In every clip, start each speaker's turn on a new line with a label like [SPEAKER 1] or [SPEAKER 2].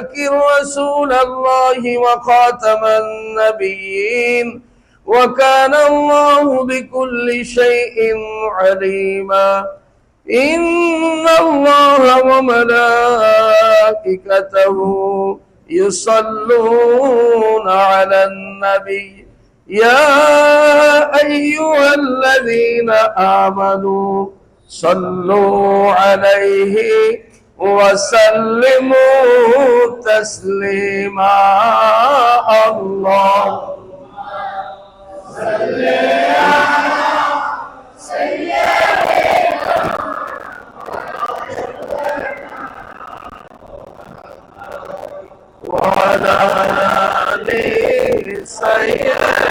[SPEAKER 1] شاكر رسول الله وخاتم النبيين وكان الله بكل شيء عليما. إن الله وملائكته يصلون على النبي. يا أيها الذين آمنوا صلوا عليه وسلموا تسليما. الله. وعلى آل سيدنا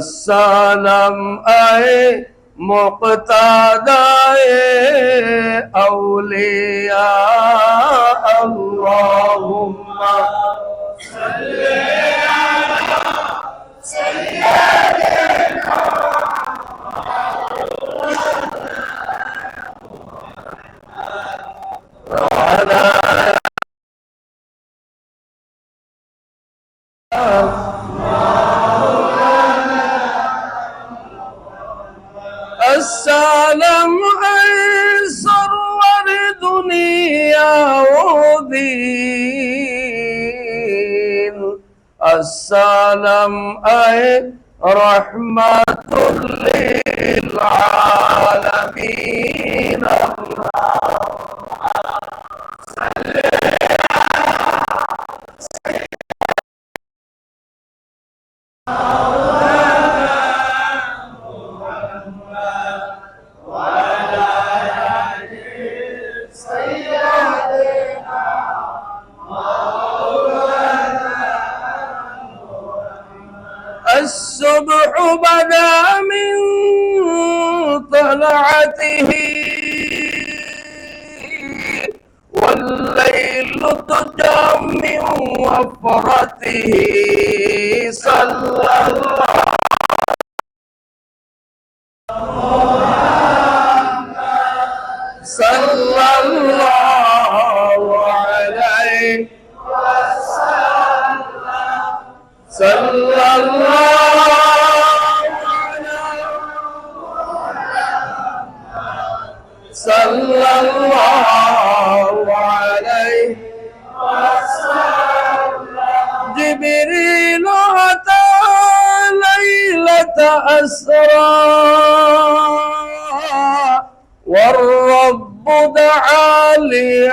[SPEAKER 1] সালাম আয়ে মুক্তাদায়ে আউলিয়া আল্লাহুম্মা السلام سرور دنيا ودين السلام أي رحمة للعالمين. الصبح والليل تجى من وفرته صلى الله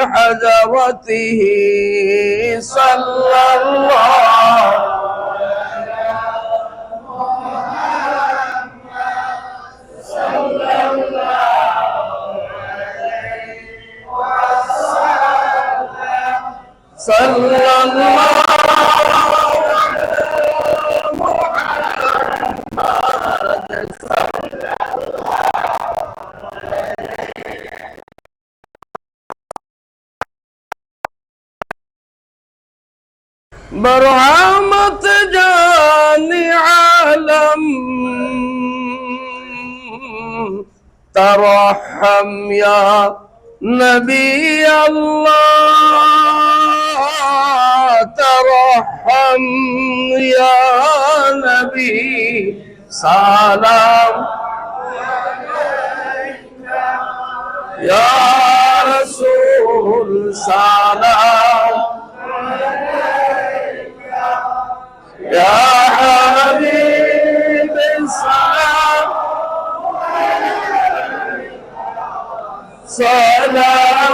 [SPEAKER 1] لحضرته صلى الله برحمت جاني عالم. ترحم يا نبي الله. ترحم يا نبي. سلام. يا رسول سلام.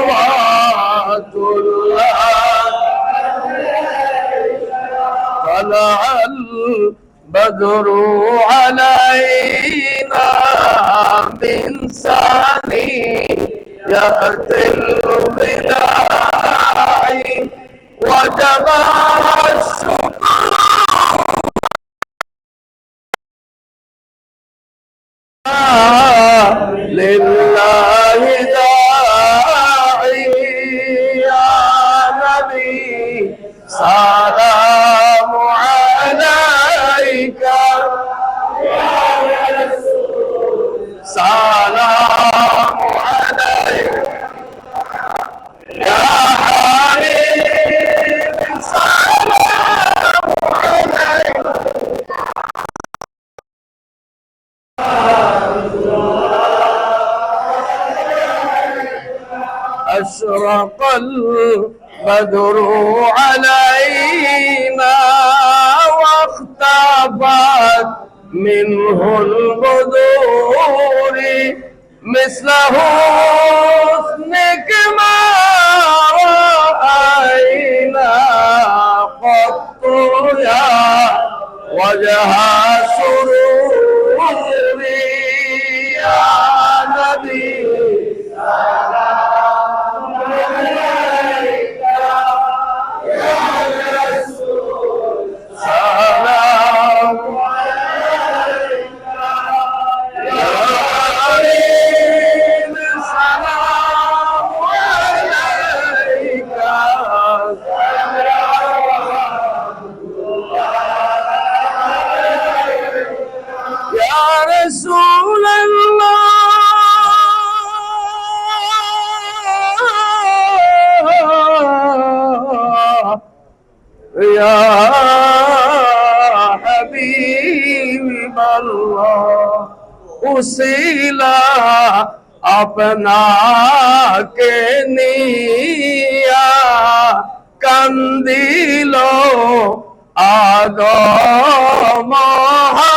[SPEAKER 1] صلوات الله. طلع البدر علينا من ثنيات الوداع. وجب الشكر لله نبي سلام عليك. سلام عليك. يا عليك. أشرق البدر علينا واختفت منه البدور مثل حسنك ما رأينا قط يا وجه اللہ وسیلہ اپنا کے نیا کندیلو آگو محمد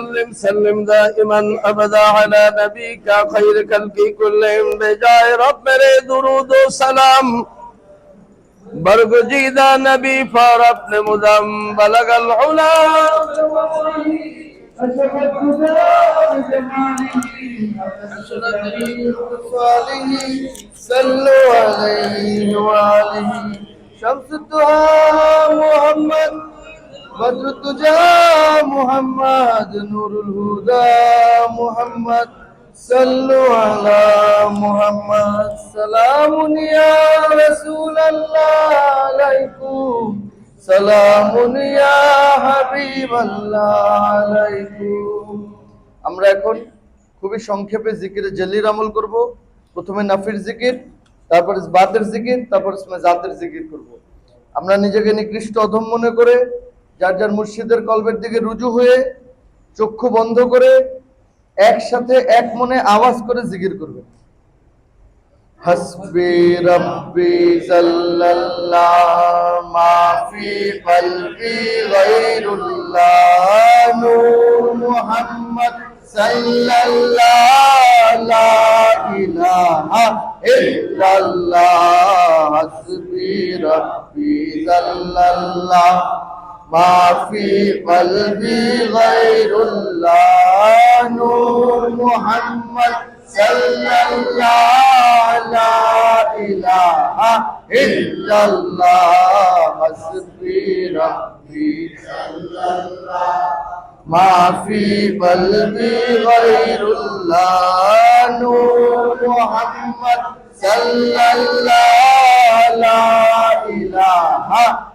[SPEAKER 1] وسلم سلم دائما أبدا على نبيك خير خلق كلهم. بجاء رب میرے درود و سلام. برگزیدہ نبی فار مدم بلغ العلا.
[SPEAKER 2] صلوا عليه وآله شمس الدعاء محمد. بدر الدجى محمد نور الهدى محمد صلوا على محمد سلام يا رسول الله عليكم سلام يا حبيب الله عليكم আমরা এখন খুবই সংক্ষেপে জিকিরে জেলির আমল করব প্রথমে নাফির জিকির তারপর বাতের জিকির তারপর ইসমে জাতের জিকির করব আমরা নিজেকে নিকৃষ্ট অধম মনে করে যার যার মুর্শিদের কলবের দিকে রুজু হয়ে চক্ষু বন্ধ করে একসাথে এক মনে আওয়াজ করে জিকির করবে হাসবি রব্বি জাল্লাল্লাহ মা ফি কলবি গায়রুল্লাহ, নূর মুহাম্মদ সাল্লাল্লাহ ইলাহা ইল্লাল্লাহ, হাসবি রব্বি জাল্লাল্লাহ। ما في قلبي غير الله نور محمد صلى الله لا إله إلا الله. حسبي ربي صلى الله ما في قلبي غير الله نور محمد صلى الله لا إله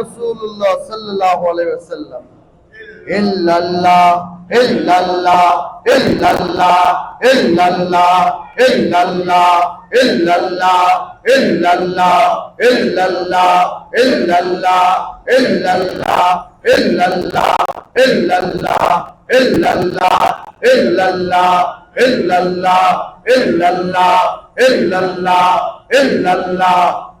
[SPEAKER 2] رسول الله صلى الله عليه وسلم إلا الله إلا الله إلا الله إلا الله إلا الله إلا الله إلا الله إلا الله إلا الله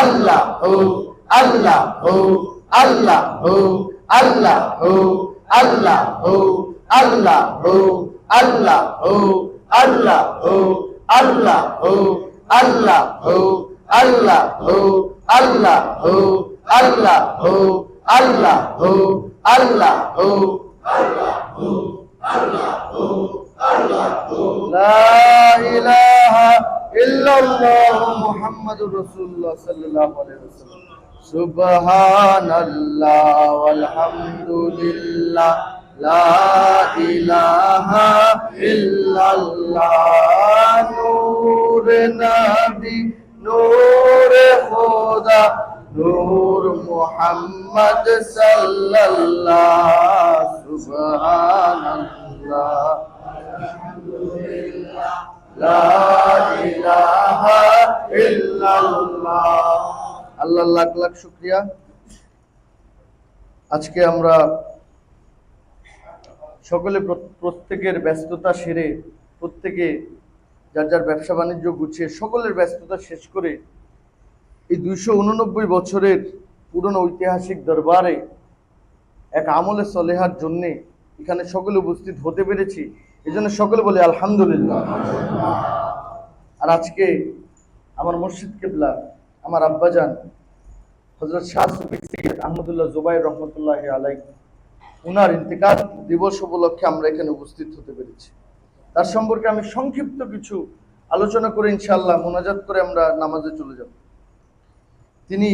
[SPEAKER 2] আল্লাহ হো আল্লাহ হো আল্লাহ হো আল্লাহ হো আল্লাহ হো আল্লাহ হো আল্লাহ হো আল্লাহ হো আল্লাহ হো আল্লাহ হো আল্লাহ হো আল্লাহ হো আল্লাহ হো আল্লাহ হো আল্লাহ হো আল্লাহ আল্লাহ আল্লাহ লা ইলাহা ইল্লাল্লাহ মুহাম্মাদুর রাসূলুল্লাহ সাল্লাল্লাহু আলাইহি ওয়াসাল্লাম। সুবহানাল্লাহ ওয়ালহামদুলিল্লাহ। লা ইলাহা ইল্লাল্লাহ। নূর নবী, নূর খোদা, নূর মুহাম্মদ সাল্লাল্লাহ। সুবহানাল্লাহ। আলহামদুলিল্লাহ। লা আল্লাহ লাখ লাখ শুক্রিয়া। আজকে আমরা সকলে প্র- প্রত্যেকের ব্যস্ততা সেরে, প্রত্যেকে যার যার ব্যবসা বাণিজ্য গুছিয়ে সকলের ব্যস্ততা শেষ করে এই দুইশো উননব্বই বছরের পুরনো ঐতিহাসিক দরবারে এক আমলে সলেহার জন্যে এখানে সকলে উপস্থিত হতে পেরেছি। এই জন্য সকলে বলে আলহামদুলিল্লাহ। আর আজকে আমার মসজিদ কেবলা, আমার আব্বাজান হজরত শাহ সুফি আহমদুল্লাহ জুবাই রহমতুল্লাহ আলাই উনার ইন্তেকাল দিবস উপলক্ষে আমরা এখানে উপস্থিত হতে পেরেছি। তার সম্পর্কে আমি সংক্ষিপ্ত কিছু আলোচনা করে ইনশাল্লাহ মোনাজাত করে আমরা নামাজে চলে যাব। তিনি